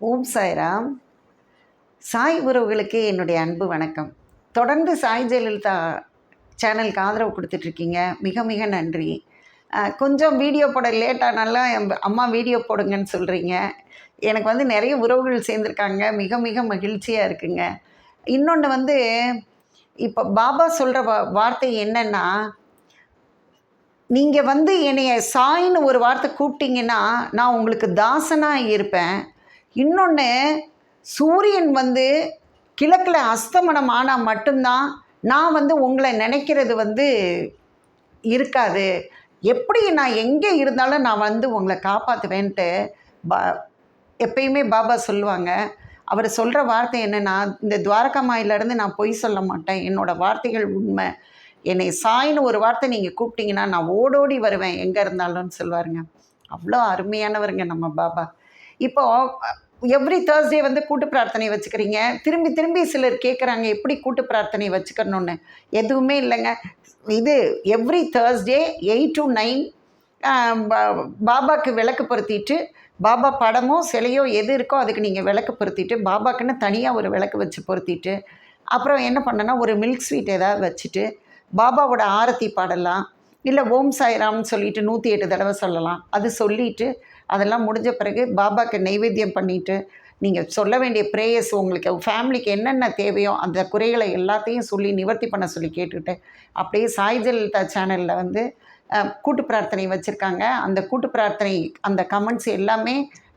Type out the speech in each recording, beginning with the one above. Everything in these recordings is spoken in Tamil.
ஓம் சாய்ராம். சாய் உறவுகளுக்கு என்னுடைய அன்பு வணக்கம். தொடர்ந்து சாய் ஜெயலலிதா சேனலுக்கு ஆதரவு கொடுத்துட்ருக்கீங்க. மிக மிக நன்றி. கொஞ்சம் வீடியோ போட லேட்டானாலாம் என் அம்மா வீடியோ போடுங்கன்னு சொல்கிறீங்க எனக்கு வந்து நிறைய உறவுகள் சேர்ந்துருக்காங்க. மிக மிக மகிழ்ச்சியாக இருக்குங்க. இன்னொன்று வந்து இப்போ பாபா சொல்கிற வார்த்தை என்னென்னா நீங்கள் வந்து என்னைய சாயின்னு ஒரு வார்த்தை கூப்பிட்டீங்கன்னா நான் உங்களுக்கு தாசனாக இருப்பேன். இன்னொன்று சூரியன் வந்து கிழக்கில் அஸ்தமனம் ஆனால் மட்டும்தான் நான் வந்து உங்களை நினைக்கிறது வந்து இருக்காது. எப்படி நான் எங்கே இருந்தாலும் நான் வந்து உங்களை காப்பாற்றுவேன்ட்டு பா எப்பயுமே பாபா சொல்லுவாங்க. அவர் சொல்கிற வார்த்தை என்னென்னா இந்த துவாரகா மாயிலேருந்து நான் பொய் சொல்ல மாட்டேன். என்னோடய வார்த்தைகள் உண்மை. என்னை சாயின்னு ஒரு வார்த்தை நீங்கள் கூப்பிட்டீங்கன்னா நான் ஓடோடி வருவேன். எங்கே இருந்தாலும்னு சொல்லுவாருங்க. அவ்வளோ அருமையானவருங்க நம்ம பாபா. இப்போ எவ்ரி தேர்ஸ்டே வந்து கூட்டு பிரார்த்தனை வச்சுக்கிறீங்க. திரும்பி திரும்பி சிலர் கேட்குறாங்க எப்படி கூட்டு பிரார்த்தனை வச்சுக்கணும்னு. எதுவுமே இல்லைங்க. இது every Thursday eight to nine பாபாக்கு விளக்கு பொருத்திட்டு பாபா படமோ சிலையோ எது இருக்கோ அதுக்கு நீங்கள் விளக்கு பொருத்திட்டு பாபாக்குன்னு தனியாக ஒரு விளக்கு வச்சு பொருத்திட்டு அப்புறம் என்ன பண்ணனா ஒரு மில்க் ஸ்வீட் ஏதாவது வச்சுட்டு பாபாவோட ஆரத்தி பாடலாம். இல்லை ஓம் சாய்ராம்னு சொல்லிட்டு நூற்றி எட்டு தடவை சொல்லலாம். அது சொல்லிட்டு அதெல்லாம் முடிஞ்ச பிறகு பாபாக்கு நைவேத்தியம் பண்ணிவிட்டு நீங்கள் சொல்ல வேண்டிய ப்ரேயர்ஸ் உங்களுக்கு ஃபேமிலிக்கு என்னென்ன தேவையோ அந்த குறைகளை எல்லாத்தையும் சொல்லி நிவர்த்தி பண்ண சொல்லி கேட்டுக்கிட்டு அப்படியே சாய் ஜெயலலிதா சேனலில் வந்து கூட்டு பிரார்த்தனை வச்சுருக்காங்க. அந்த கூட்டு பிரார்த்தனை அந்த கமெண்ட்ஸ் எல்லாமே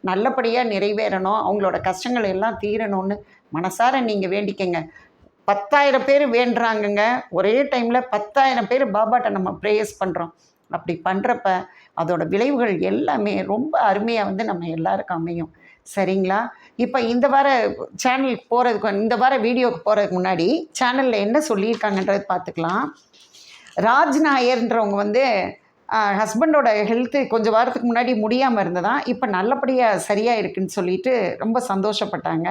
நல்லபடியாக நிறைவேறணும். அவங்களோட கஷ்டங்கள் எல்லாம் தீரணும்னு மனசார நீங்கள் வேண்டிக்கங்க. பத்தாயிரம் பேர் வேண்டுறாங்கங்க. ஒரே டைமில் பத்தாயிரம் பேர் பாபாட்ட நம்ம ப்ரேயர்ஸ் பண்ணுறோம் அப்படி பண்ணுறப்ப அதோட விளைவுகள் எல்லாமே ரொம்ப அருமையாக வந்து நம்ம எல்லாருக்கும் அமையும். சரிங்களா? இப்போ இந்த வார சேனலுக்கு போகிறதுக்கு இந்த வார வீடியோக்கு போகிறதுக்கு முன்னாடி சேனலில் என்ன சொல்லியிருக்காங்கன்றது பார்த்துக்கலாம் ராஜ் நாயர்ன்றவங்க வந்து ஹஸ்பண்டோட ஹெல்த்து கொஞ்சம் வாரத்துக்கு முன்னாடி முடியாமல் இருந்ததான். இப்போ நல்லபடியாக சரியாக இருக்குன்னு சொல்லிட்டு ரொம்ப சந்தோஷப்பட்டாங்க.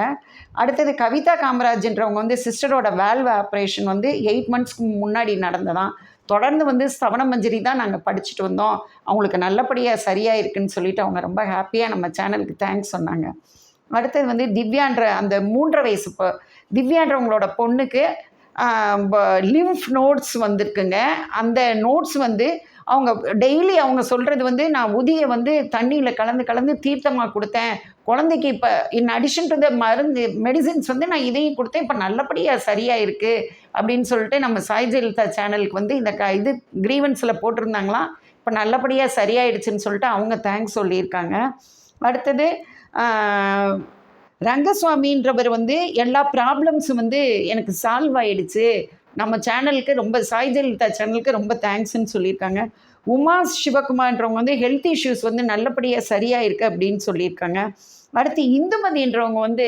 அடுத்தது கவிதா காமராஜ்ன்றவங்க வந்து சிஸ்டரோட வேல்வ் ஆப்ரேஷன் வந்து எயிட் மந்த்ஸ்க்கு முன்னாடி நடந்ததான். தொடர்ந்து வந்து சவண மஞ்சரி தான் நாங்கள் படிச்சுட்டு வந்தோம். அவங்களுக்கு நல்லபடியாக சரியாக இருக்குன்னு சொல்லிட்டு அவங்க ரொம்ப ஹாப்பியாக நம்ம சேனலுக்கு தேங்க்ஸ் சொன்னாங்க. அடுத்தது வந்து திவ்யான்ற அந்த மூன்றரை வயசு இப்போ திவ்யான்றவங்களோட பொண்ணுக்கு லிம்ஃப் நோட்ஸ் வந்திருக்குங்க. அந்த நோட்ஸ் வந்து அவங்க டெய்லி அவங்க சொல்கிறது வந்து நான் உதியை வந்து தண்ணியில் கலந்து கலந்து தீர்த்தமாக கொடுத்தேன். குழந்தைக்கு இப்போ இன் அடிஷன் டு த மருந்து மெடிசின்ஸ் வந்து நான் இதையும் கொடுத்தேன். இப்போ நல்லபடியாக சரியாக இருக்குது அப்படின்னு சொல்லிட்டு நம்ம சாய் ஜெயலலிதா சேனலுக்கு வந்து இந்த க இது க்ரீவன்ஸில் போட்டிருந்தாங்களாம் இப்போ நல்லபடியாக சரியாயிடுச்சுன்னு சொல்லிட்டு அவங்க தேங்க்ஸ் சொல்லியிருக்காங்க. அடுத்தது ரங்கசுவாமின்றவர் வந்து எல்லா ப்ராப்ளம்ஸும் வந்து எனக்கு சால்வ் ஆயிடுச்சு. நம்ம சேனலுக்கு ரொம்ப சாய் ஜெயலலிதா சேனலுக்கு ரொம்ப தேங்க்ஸ்ன்னு சொல்லியிருக்காங்க. உமா சிவகுமார்ன்றவங்க வந்து ஹெல்த் இஷ்யூஸ் வந்து நல்லபடியாக சரியாக இருக்குது அப்படின்னு சொல்லியிருக்காங்க. அடுத்து இந்துமதின்றவங்க வந்து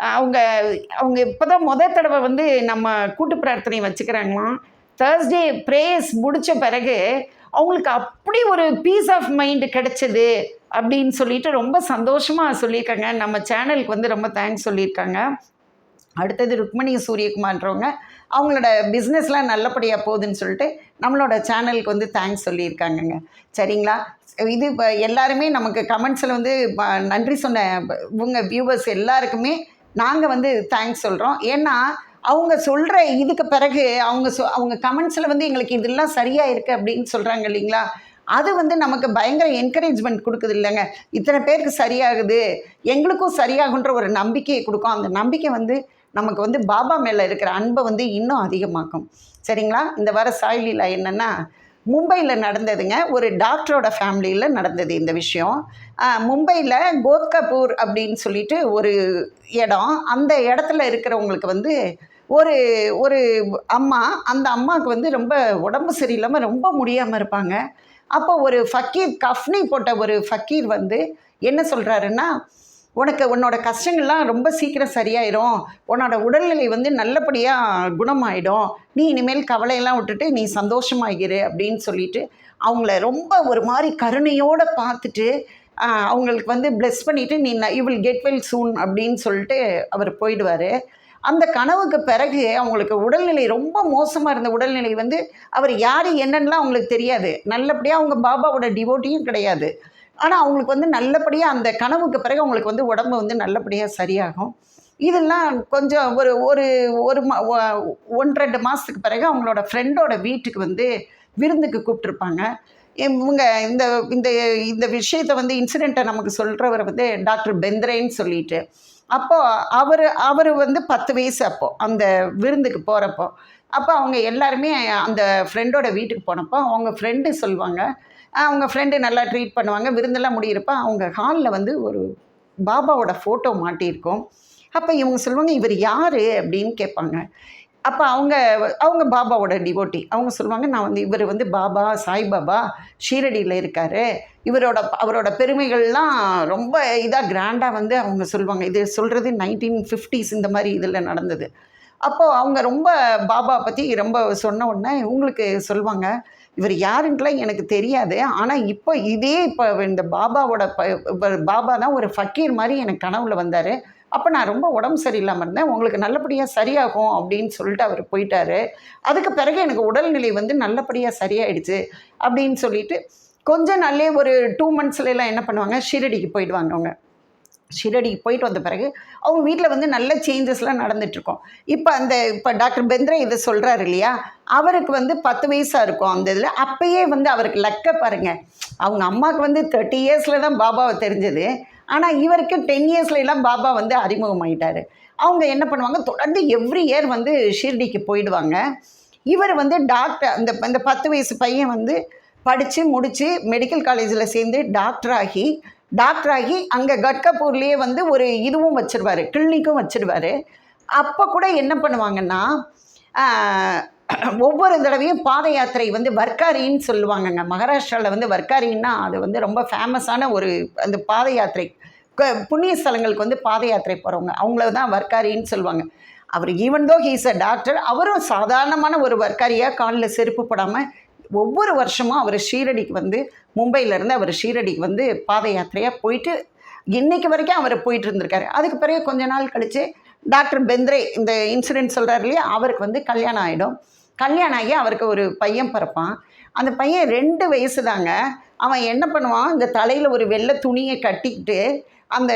அவங்க அவங்க இப்போ தான் முத தடவை வந்து நம்ம கூட்டு பிரார்த்தனை வச்சுக்கிறாங்களாம். தேர்ஸ்டே ப்ரேயர்ஸ் முடித்த பிறகு அவங்களுக்கு அப்படி ஒரு பீஸ் ஆஃப் மைண்டு கிடைச்சது அப்படின்னு சொல்லிட்டு ரொம்ப சந்தோஷமாக சொல்லியிருக்காங்க. நம்ம சேனலுக்கு வந்து ரொம்ப தேங்க்ஸ் சொல்லியிருக்காங்க. அடுத்தது ருக்மணி சூரியகுமார்ன்றவங்க அவங்களோட பிஸ்னஸ்லாம் நல்லபடியாக போகுதுன்னு சொல்லிட்டு நம்மளோட சேனலுக்கு வந்து தேங்க்ஸ் சொல்லியிருக்காங்கங்க. சரிங்களா? இது இப்போ எல்லாருமே நமக்கு கமெண்ட்ஸில் வந்து ப- நன்றி சொன்ன ப- இவங்க வியூவர்ஸ் எல்லாருக்குமே நாங்கள் வந்து தேங்க்ஸ் சொல்கிறோம் ஏன்னா அவங்க சொல்கிற இதுக்கு பிறகு அவங்க சொ அவங்க கமெண்ட்ஸில் வந்து எங்களுக்கு இதெல்லாம் சரியாக இருக்குது அப்படின்னு சொல்கிறாங்க இல்லைங்களா? அது வந்து நமக்கு பயங்கர என்கரேஜ்மெண்ட் கொடுக்குது இல்லைங்க. இத்தனை பேருக்கு சரியாகுது. எங்களுக்கும் சரியாகுன்ற ஒரு நம்பிக்கையை கொடுக்கும். அந்த நம்பிக்கை வந்து நமக்கு வந்து பாபா மேலே இருக்கிற அன்பை வந்து இன்னும் அதிகமாக்கும். சரிங்களா? இந்த வார சாய்லீலா என்னென்னா மும்பையில் நடந்ததுங்க ஒரு டாக்டரோட ஃபேமிலியில் நடந்தது இந்த விஷயம். மும்பையில் கோத்கபூர் அப்படின்னு சொல்லிட்டு ஒரு இடம். அந்த இடத்துல இருக்கிறவங்களுக்கு வந்து ஒரு ஒரு அம்மா அந்த அம்மாவுக்கு வந்து ரொம்ப உடம்பு சரியில்லாமல் ரொம்ப முடியாமல் இருப்பாங்க. அப்போ ஒரு ஃபக்கீர் கஃப்னி போட்ட ஒரு ஃபக்கீர் வந்து என்ன சொல்கிறாருன்னா உனக்கு உன்னோட கஷ்டங்கள்லாம் ரொம்ப சீக்கிரம் சரியாயிரும். உன்னோட உடல்நிலை வந்து நல்லபடியாக குணமாயிடும். நீ இனிமேல் கவலையெல்லாம் விட்டுட்டு நீ சந்தோஷமாகிரு அப்படின்னு சொல்லிட்டு அவங்கள ரொம்ப ஒரு மாதிரி கருணையோடு பார்த்துட்டு அவங்களுக்கு வந்து ப்ளெஸ் பண்ணிவிட்டு நீ you will get well soon அப்படின்னு சொல்லிட்டு அவர் போயிடுவார். அந்த கனவுக்கு பிறகு அவங்களுக்கு உடல்நிலை ரொம்ப மோசமாக இருந்த உடல்நிலை வந்து அவர் யார் என்னன்னெலாம் அவங்களுக்கு தெரியாது. நல்லபடியாக அவங்க பாபாவோட டிவோட்டியும் கிடையாது. ஆனால் அவங்களுக்கு வந்து நல்லபடியாக அந்த கனவுக்கு பிறகு அவங்களுக்கு வந்து உடம்பு வந்து நல்லபடியாக சரியாகும். இதெல்லாம் கொஞ்சம் ஒரு ஒரு ஒரு மா ஒன்றரை ரெண்டு மாதத்துக்கு பிறகு அவங்களோட ஃப்ரெண்டோட வீட்டுக்கு வந்து விருந்துக்கு கூப்பிட்ருப்பாங்க இவங்க இந்த இந்த இந்த விஷயத்தை வந்து இன்சிடெண்ட்டை நமக்கு சொல்கிறவர் வந்து டாக்டர் பெந்திரேன்னு சொல்லிட்டு. அப்போது அவர் அவர் வந்து பத்து வயசு அப்போது அந்த விருந்துக்கு போகிறப்போ அப்போ அவங்க எல்லாருமே அந்த ஃப்ரெண்டோட வீட்டுக்கு போனப்போ அவங்க ஃப்ரெண்டு சொல்லுவாங்க. அவங்க ஃப்ரெண்டு நல்லா ட்ரீட் பண்ணுவாங்க. விருந்தெல்லாம் முடியிறப்ப அவங்க ஹாலில் வந்து ஒரு பாபாவோட ஃபோட்டோ மாட்டியிருக்கோம். அப்போ இவங்க சொல்லுவாங்க இவர் யார்? அப்படின்னு கேட்பாங்க. அப்போ அவங்க அவங்க பாபாவோட டிவோட்டி அவங்க சொல்லுவாங்க நான் வந்து இவர் வந்து பாபா சாய்பாபா ஷீரடியில் இருக்கார். இவரோட அவரோட பெருமைகள்லாம் ரொம்ப இதாக கிராண்டாக வந்து அவங்க சொல்லுவாங்க. இது சொல்கிறது நைன்டீன் ஃபிஃப்டிஸ் இந்த மாதிரி இதில் நடந்தது. அப்போது அவங்க ரொம்ப பாபா பற்றி ரொம்ப சொன்ன உடனே உங்களுக்கு சொல்லுவாங்க இவர் யாருன்ட்டுலாம் எனக்கு தெரியாது. ஆனால் இப்போ இதே இப்போ இந்த பாபாவோட ப பாபா தான் ஒரு ஃபக்கீர் மாதிரி எனக்கு கனவுல வந்தார். அப்போ நான் ரொம்ப உடம்பு சரியில்லாமல் இருந்தேன். உங்களுக்கு நல்லபடியாக சரியாகும் அப்படின்னு சொல்லிட்டு அவர் போயிட்டாரு. அதுக்கு பிறகு எனக்கு உடல்நிலை வந்து நல்லபடியாக சரியாயிடுச்சு அப்படின்னு சொல்லிட்டு கொஞ்ச நாள்லேயே ஒரு டூ மந்த்ஸ்லாம் என்ன பண்ணுவாங்க? ஷிரடிக்கு போயிடுவாங்க அவங்க. ஷிரடிக்கு போயிட்டு வந்த பிறகு அவங்க வீட்டில் வந்து நல்ல சேஞ்சஸ்லாம் நடந்துட்டுருக்கோம். இப்போ அந்த இப்போ டாக்டர் பெந்திரா இதை சொல்கிறாரு இல்லையா? அவருக்கு வந்து பத்து வயசாக இருக்கும் அந்த இதில். அப்பயே வந்து அவருக்கு லக்க பாருங்கள் அவங்க அம்மாவுக்கு வந்து தேர்ட்டி இயர்ஸில் தான் பாபாவை தெரிஞ்சது. ஆனால் இவருக்கு டென் இயர்ஸ்லாம் பாபா வந்து அறிமுகமாயிட்டார். அவங்க என்ன பண்ணுவாங்க? தொடர்ந்து எவ்ரி இயர் வந்து ஷிரடிக்கு போயிடுவாங்க. இவர் வந்து டாக்டர் அந்த இந்த பத்து வயசு பையன் வந்து படித்து முடித்து மெடிக்கல் காலேஜில் சேர்ந்து டாக்டர் டாக்டராகி அங்கே கட்கப்பூர்லேயே வந்து ஒரு இதுவும் வச்சிருவாரு கிளினிக்கும் வச்சிருவாரு. அப்போ கூட என்ன பண்ணுவாங்கன்னா ஒவ்வொரு தடவையும் பாத யாத்திரை வந்து வர்க்காரின்னு சொல்லுவாங்கங்க. மகாராஷ்டிராவில் வந்து வர்க்காரின்னா அது வந்து ரொம்ப ஃபேமஸான ஒரு அந்த பாத யாத்திரை க- புண்ணிய ஸ்தலங்களுக்கு வந்து பாத யாத்திரை போகிறவங்க அவங்கள தான் வர்க்காரின்னு சொல்லுவாங்க. அவர் even though he's a doctor அவரும் சாதாரணமான ஒரு வர்க்காரியாக காலில் செருப்பு போடாமல் ஒவ்வொரு வருஷமும் அவர் ஷீரடிக்கு வந்து மும்பையிலேருந்து அவர் ஷீரடிக்கு வந்து பாத யாத்திரையாக போயிட்டு இன்னைக்கு வரைக்கும் அவர் போயிட்டு இருந்திருக்காரு. அதுக்கு பிறகு கொஞ்ச நாள் கழித்து டாக்டர் பெந்திரே இந்த இன்சிடென்ட் சொல்கிறார் இல்லையா அவருக்கு வந்து கல்யாணம் ஆகிடும் கல்யாணம் ஆகி அவருக்கு ஒரு பையன் பிறப்பான். அந்த பையன் ரெண்டு வயசு தாங்க அவன் என்ன பண்ணுவான் இந்த தலையில் ஒரு வெள்ளை துணியை கட்டிக்கிட்டு அந்த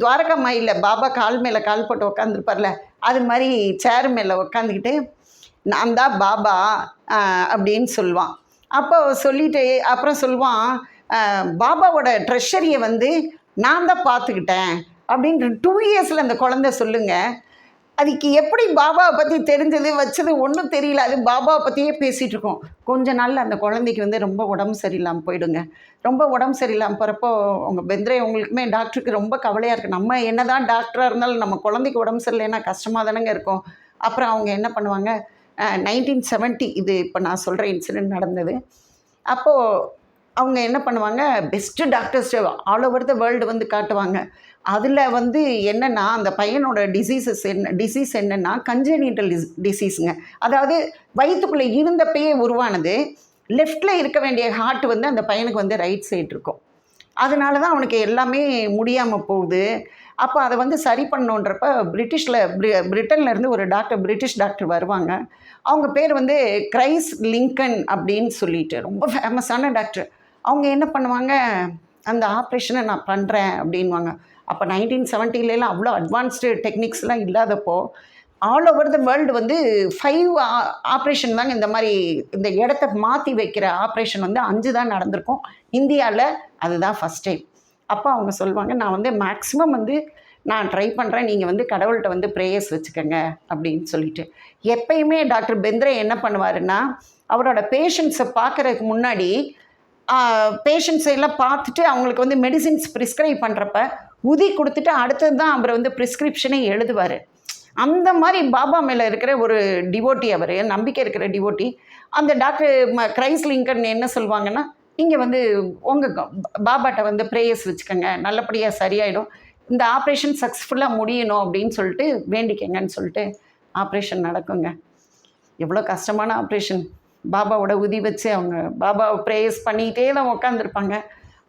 துவாரகா மயிலில் பாபா கால் மேலே கால் போட்டு உட்காந்துருப்பார்ல அது மாதிரி சேர் மேலே உட்காந்துக்கிட்டு நான் தான் பாபா அப்படின்னு சொல்லுவான். அப்போ சொல்லிட்டு அப்புறம் சொல்லுவான் பாபாவோட ட்ரெஷரியை வந்து நான் தான் பார்த்துக்கிட்டேன் அப்படின்ற டூ இயர்ஸில் அந்த குழந்தை சொல்லுங்க. அதுக்கு எப்படி பாபாவை பற்றி தெரிஞ்சது வச்சது ஒன்றும் தெரியல. அது பாபாவை பற்றியே பேசிகிட்டு இருக்கோம். கொஞ்ச நாளில் அந்த குழந்தைக்கு வந்து ரொம்ப உடம்பு சரியில்லாமல் போயிடுங்க. ரொம்ப உடம்பு சரியில்லாமல் போகிறப்போ உங்கள் பெந்திரே உங்களுக்குமே டாக்டருக்கு ரொம்ப கவலையாக இருக்குது நம்ம என்ன தான் டாக்டராக இருந்தாலும் நம்ம குழந்தைக்கு உடம்பு சரியில்லைன்னா கஷ்டமாக தானேங்க இருக்கும். அப்புறம் அவங்க என்ன பண்ணுவாங்க? நைன்டீன் செவன்ட்டி இது இப்போ நான் சொல்கிற இன்சிடென்ட் நடந்தது. அப்போது அவங்க என்ன பண்ணுவாங்க? Best doctors all over the world வந்து காட்டுவாங்க. அதில் வந்து என்னென்னா அந்த பையனோட டிசீசஸ் என்ன டிசீஸ் என்னென்னா கஞ்சனிட்டல் டிஸ் டிசீஸுங்க அதாவது வயிற்றுக்குள்ளே இருந்தப்பயே உருவானது லெஃப்டில் இருக்க வேண்டிய ஹார்ட் வந்து அந்த பையனுக்கு வந்து ரைட் சைடு இருக்கும். அதனால தான் அவனுக்கு எல்லாமே முடியாமல் போகுது. அப்போ அதை வந்து சரி பண்ணணுன்றப்ப பிரிட்டிஷில் பிரிட்டன்லேருந்து ஒரு டாக்டர் பிரிட்டிஷ் டாக்டர் வருவாங்க. அவங்க பேர் வந்து கிரைஸ் லிங்கன் அப்படின்னு சொல்லிட்டு ரொம்ப ஃபேமஸான டாக்டர். அவங்க என்ன பண்ணுவாங்க? அந்த ஆப்ரேஷனை நான் பண்ணுறேன் அப்படின்வாங்க அப்போ நைன்டீன் செவன்ட்டிலலாம் அவ்வளோ அட்வான்ஸ்டு டெக்னிக்ஸ்லாம் இல்லாதப்போ ஆல் ஓவர் த வேர்ல்டு வந்து ஃபைவ் ஆப்ரேஷன் தாங்க இந்த மாதிரி இந்த இடத்த மாற்றி வைக்கிற ஆப்ரேஷன் வந்து அஞ்சு தான் நடந்திருக்கும். இந்தியாவில் அதுதான் ஃபஸ்ட் டைம் அப்போ அவங்க சொல்லுவாங்க நான் வந்து மேக்ஸிமம் வந்து நான் ட்ரை பண்ணுறேன் நீங்கள் வந்து கடவுள்கிட்ட வந்து ப்ரேயர்ஸ் வச்சுக்கோங்க. அப்படின்னு சொல்லிட்டு. எப்பயுமே டாக்டர் பெந்திரே என்ன பண்ணுவாருன்னா அவரோட பேஷண்ட்ஸை பார்க்குறதுக்கு முன்னாடி பேஷண்ட்ஸை எல்லாம் பார்த்துட்டு அவங்களுக்கு வந்து மெடிசின்ஸ் ப்ரிஸ்கிரைப் பண்ணுறப்ப உதி கொடுத்துட்டு அடுத்தது தான் அவர் வந்து ப்ரிஸ்கிரிப்ஷனே எழுதுவார். அந்த மாதிரி பாபா மேலே இருக்கிற ஒரு டிவோட்டி அவர் நம்பிக்கை இருக்கிற டிவோட்டி அந்த டாக்டர் ம கிரைஸ் லிங்கன் என்ன சொல்லுவாங்கன்னா நீங்கள் வந்து உங்கள் பாபாட்ட வந்து ப்ரேயர்ஸ் வச்சுக்கோங்க. நல்லபடியாக சரியாயிடும். இந்த ஆப்ரேஷன் சக்ஸஸ்ஃபுல்லாக முடியணும் அப்படின்னு சொல்லிட்டு வேண்டிக்கங்கன்னு சொல்லிட்டு ஆப்ரேஷன் நடக்குங்க. எவ்வளோ கஷ்டமான ஆப்ரேஷன் பாபாவோட உதி வச்சு அவங்க பாபா ப்ரேயர்ஸ் பண்ணிகிட்டே தான் உட்காந்துருப்பாங்க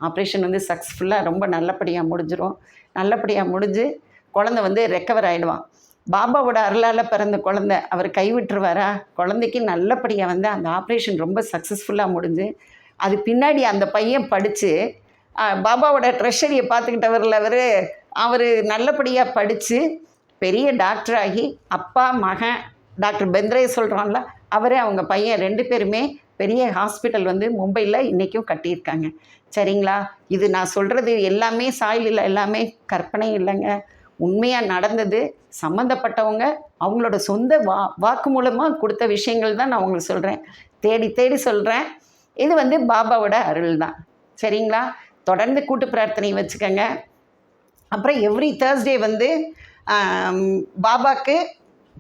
ஆப்ரேஷன் வந்து சக்ஸஸ்ஃபுல்லாக ரொம்ப நல்லபடியாக முடிஞ்சிடும் நல்லபடியாக முடிஞ்சு குழந்த வந்து ரெக்கவர் ஆகிடுவான் பாபாவோட அருளால் பிறந்த குழந்தை அவர் கைவிட்டுருவாரா குழந்தைக்கு நல்லபடியாக வந்து அந்த ஆப்ரேஷன் ரொம்ப சக்ஸஸ்ஃபுல்லாக முடிஞ்சு அது பின்னாடி அந்த பையன் படித்து பாபாவோட ட்ரெஷரியை பார்த்துக்கிட்டவரில் அவர் அவர் நல்லபடியாக படித்து பெரிய டாக்டர் ஆகி அப்பா மகன் டாக்டர் பெந்திரே சொல்கிறான்ல அவரே அவங்க பையன் ரெண்டு பேருமே பெரிய ஹாஸ்பிட்டல் வந்து மும்பையில் இன்றைக்கும் கட்டியிருக்காங்க. சரிங்களா? இது நான் சொல்கிறது எல்லாமே சாயலில் இல்லை எல்லாமே கற்பனை இல்லைங்க. உண்மையாக நடந்தது சம்மந்தப்பட்டவங்க அவங்களோட சொந்த வா வாக்கு மூலமாக கொடுத்த விஷயங்கள் தான் நான் உங்களுக்கு சொல்கிறேன் தேடி தேடி சொல்கிறேன் இது வந்து பாபாவோட அருள் தான் சரிங்களா? தொடர்ந்து கூட்டு பிரார்த்தனை வச்சுக்கோங்க. அப்புறம் எவ்ரி தேர்ஸ்டே வந்து பாபாவுக்கு பாபாக்கு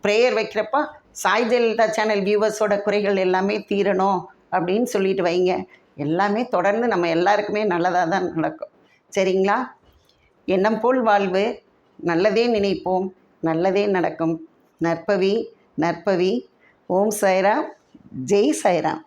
ப்ரேயர் வைக்கிறப்ப சாய் ஜெயலலிதா சேனல் வியூவர்ஸோட குறைகள் எல்லாமே தீரணும் அப்படின்னு சொல்லிட்டு வைங்க. எல்லாமே தொடர்ந்து நம்ம எல்லாருக்குமே நல்லதாக தான் நடக்கும். சரிங்களா? எண்ணம் போல் வாழ்வு நல்லதே நினைப்போம் நல்லதே நடக்கும். நற்பவி நற்பவி. ஓம் சாய்ராம் ஜெய் சாய்ராம்.